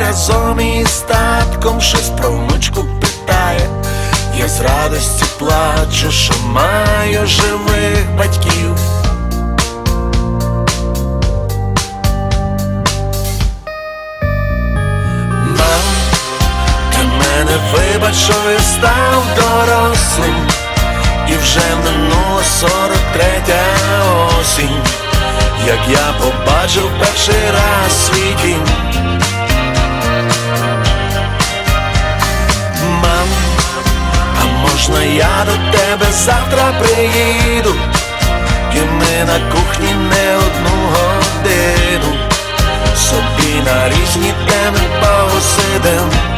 Разом із татком щось про внучку питає. Я з радості плачу, що маю живих батьків. Вибач, що я став дорослим. І вже минула сорок третя осінь. Як я побачив перший раз свій дім завтра приїду І ми на кухні не одну годину. Собі на різні теми посидим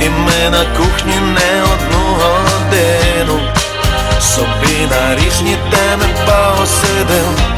і ми на кухні не одну годину собі на різні теми посидим.